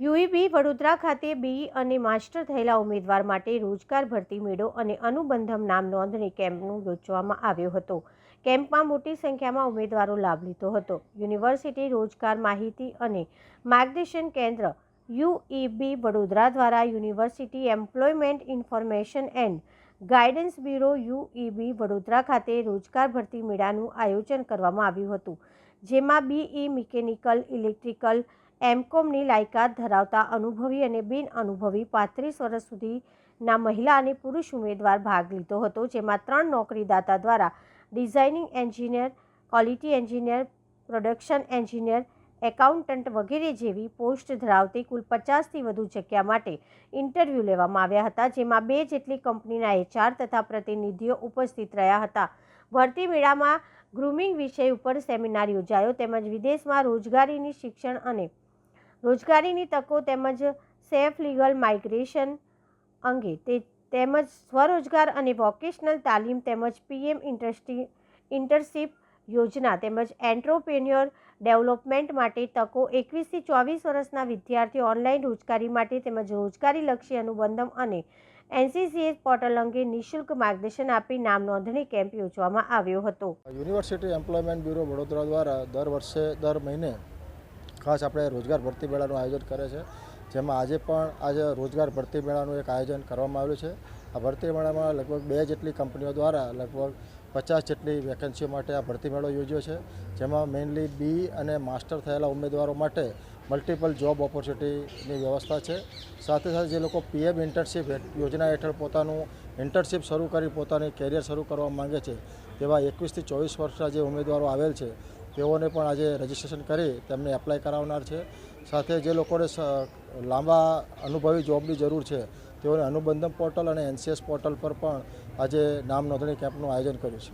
યુઈબી વડોદરા ખાતે બીઈ અને માસ્ટર થયેલા ઉમેદવાર માટે રોજગાર ભરતી મેળો અને અનુબંધમ નામ નોંધણી કેમ્પનું યોજવામાં આવ્યો હતો. કેમ્પમાં મોટી સંખ્યામાં ઉમેદવારો લાભ લીધો હતો. યુનિવર્સિટી રોજગાર માહિતી અને માર્ગદર્શન કેન્દ્ર યુઈબી વડોદરા દ્વારા university employment information and guidance bureau UEB Vadodara ખાતે રોજગાર ભરતી મેળાનું આયોજન કરવામાં આવ્યું હતું. જેમાં બીઈ મિકેનિકલ, ઇલેક્ટ્રિકલ એમકોમની લાયકાત ધરાવતા અનુભવી અને બિન અનુભવી પાંત્રીસ વર્ષ સુધીના મહિલા અને પુરુષ ઉમેદવાર ભાગ લીધો હતો, જેમાં ત્રણ નોકરીદાતા દ્વારા designing engineer, quality engineer, production engineer, accountant વગેરે જેવી પોસ્ટ ધરાવતી કુલ પચાસથી વધુ જગ્યા માટે ઇન્ટરવ્યૂ લેવામાં આવ્યા હતા, જેમાં બે જેટલી કંપનીના એચઆર તથા પ્રતિનિધિઓ ઉપસ્થિત રહ્યા હતા. ભરતી મેળામાં ગ્રુમિંગ વિષય ઉપર સેમિનાર યોજાયો, તેમજ વિદેશમાં રોજગારીની શિક્ષણ અને રોજગારીની તકો તેમજ સેફ લીગલ માઇગ્રેશન અંગે તે તેમજ સ્વરોજગાર અને વોકેશનલ તાલીમ તેમજ પીએમ ઇન્ટરસ્ટી ઇન્ટરશીપ યોજના તેમજ એન્ટ્રોપ્રેન્યોર ડેવલપમેન્ટ માટે તકો એકવીસથી ચોવીસ વર્ષના વિદ્યાર્થીઓ ઓનલાઈન રોજગારી માટે તેમજ રોજગારીલક્ષી અનુબંધમ અને એનસીસીએસ પોર્ટલ અંગે નિઃશુલ્ક માર્ગદર્શન આપી નામ નોંધણી કેમ્પ યોજવામાં આવ્યો હતો. યુનિવર્સિટી એમ્પ્લોયમેન્ટ બ્યુરો વડોદરા દ્વારા દર વર્ષે, દર મહિને ખાસ આપણે રોજગાર ભરતી મેળાનું આયોજન કરે છે. જેમાં આજે પણ આજે રોજગાર ભરતી મેળાનું એક આયોજન કરવામાં આવ્યું છે. આ ભરતી મેળામાં લગભગ બે જેટલી કંપનીઓ દ્વારા લગભગ પચાસ જેટલી વેકેન્સીઓ માટે આ ભરતી મેળો યોજ્યો છે. જેમાં મેઇનલી બી અને માસ્ટર થયેલા ઉમેદવારો માટે મલ્ટિપલ જોબ ઓપોર્ચ્યુનિટીની વ્યવસ્થા છે. સાથે સાથે જે લોકો પીએમ ઇન્ટર્નશીપ યોજના હેઠળ પોતાનું ઇન્ટર્નશીપ શરૂ કરી પોતાની કેરિયર શરૂ કરવા માંગે છે, તેવા એકવીસથી ચોવીસ વર્ષના જે ઉમેદવારો આવેલ છે તેઓને પણ આજે રજિસ્ટ્રેશન કરી તેમને એપ્લાય કરાવનાર છે. સાથે જે લોકોને લાંબા અનુભવી જોબની જરૂર છે, તેઓને અનુબંધમ પોર્ટલ અને એનસીએસ પોર્ટલ પર પણ આજે નામ નોંધણી કેમ્પનું આયોજન કર્યું છે.